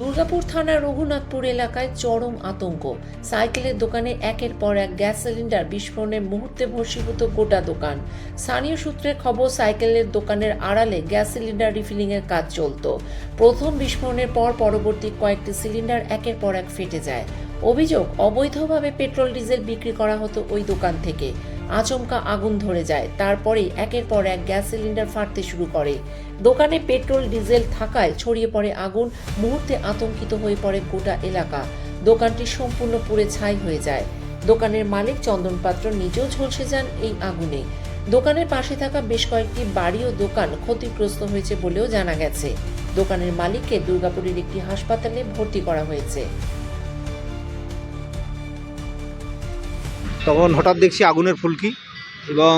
দুর্গাপুর থানার রঘুনাথপুর এলাকায় চরম আতঙ্ক। সাইকেলের দোকানে একের পর এক গ্যাস সিলিন্ডার বিস্ফোরণে মুহূর্তে ভস্মীভূত গোটা দোকান। স্থানীয় সূত্রে খবর, সাইকেলের দোকানের আড়ালে গ্যাস সিলিন্ডার রিফিলিংয়ের কাজ চলতো। প্রথম বিস্ফোরণের পর পরবর্তী কয়েকটি সিলিন্ডার একের পর এক ফেটে যায়। অভিযোগ, অবৈধভাবে পেট্রোল ডিজেল বিক্রি করা হতো ওই দোকান থেকে। আচমকা আগুন ধরে যায়। তারপরেই একের পর এক গ্যাস সিলিন্ডার ফাটতে শুরু করে। দোকানে পেট্রোল, ডিজেল থাকায় ছড়িয়ে পড়ে আগুন, মুহূর্তে আতঙ্কিত হয়ে পড়ে গোটা এলাকা। দোকানটি সম্পূর্ণ পুড়ে ছাই হয়ে যায়। দোকানের মালিক চন্দন পাত্র নিজেও ঝলসে যান এই আগুনে। দোকানের পাশে থাকা বেশ কয়েকটি বাড়ি ও দোকান ক্ষতিগ্রস্ত হয়েছে বলেও জানা গেছে। দোকানের মালিককে দুর্গাপুরের একটি হাসপাতালে ভর্তি করা হয়েছে। তখন হঠাৎ দেখছি আগুনের ফুলকি এবং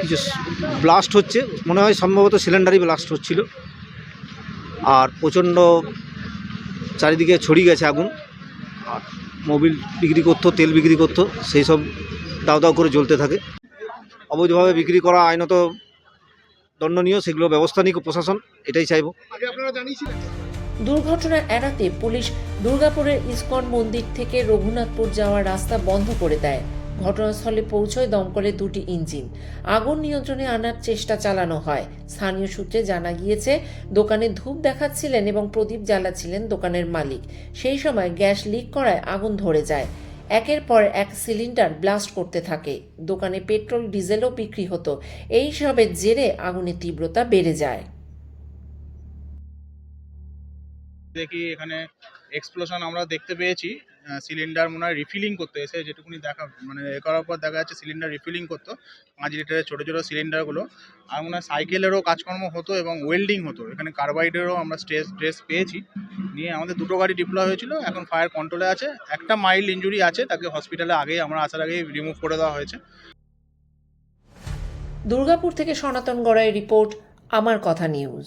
কিছু ব্লাস্ট হচ্ছে। মনে হয় সম্ভবত সিলিন্ডারই ব্লাস্ট হচ্ছিল। আর প্রচণ্ড চারিদিকে ছড়িয়ে গেছে আগুন। আর মোবিল বিক্রি করতো, তেল বিক্রি করতো, সেই সব দাও দাও করে জ্বলতে থাকে। অবৈধভাবে বিক্রি করা আইনত দণ্ডনীয়, সেগুলো ব্যবস্থা নিক প্রশাসন, এটাই চাইব। দুর্ঘটনা এড়াতে পুলিশ দুর্গাপুরের ইসকন মন্দির থেকে রঘুনাথপুর যাওয়ার রাস্তা বন্ধ করে দেয়। ঘটনাস্থলে পৌঁছয় দমকলে দুটি ইঞ্জিন। আগুন নিয়ন্ত্রণে আনার চেষ্টা চালানো হয়। স্থানীয় সূত্রে জানা গিয়েছে, দোকানে ধূপ দেখাচ্ছিলেন এবং প্রদীপ জ্বালাচ্ছিলেন দোকানের মালিক। সেই সময় গ্যাস লিক করায় আগুন ধরে যায়। একের পর এক সিলিন্ডার ব্লাস্ট করতে থাকে। দোকানে পেট্রোল, ডিজেলও বিক্রি হতো। এই সবের জেরে আগুনের তীব্রতা বেড়ে যায়। দেখি এখানে এক্সপ্লোশন আমরা দেখতে পেয়েছি সিলিন্ডার মনে হয় রিফিলিং করতে এসে যেটুকুনি দেখা মানে এ করার পর দেখা যাচ্ছে সিলিন্ডার রিফিলিং করতো, পাঁচ লিটারের ছোটো ছোটো সিলিন্ডারগুলো আর মনে হয় সাইকেলেরও কাজকর্ম হতো এবং ওয়েল্ডিং হতো, এখানে কার্বাইডেরও আমরা স্ট্রেস ড্রেস পেয়েছি। নিয়ে আমাদের দুটো গাড়ি ডিপ্লয় হয়েছিল, এখন ফায়ার কন্ট্রোলে আছে, একটা মাইল্ড ইঞ্জুরি আছে, তাকে হসপিটালে আগেই আমরা আসার আগেই রিমুভ করে দেওয়া হয়েছে। দুর্গাপুর থেকে সনাতন গড়াই রিপোর্ট, আমার কথা news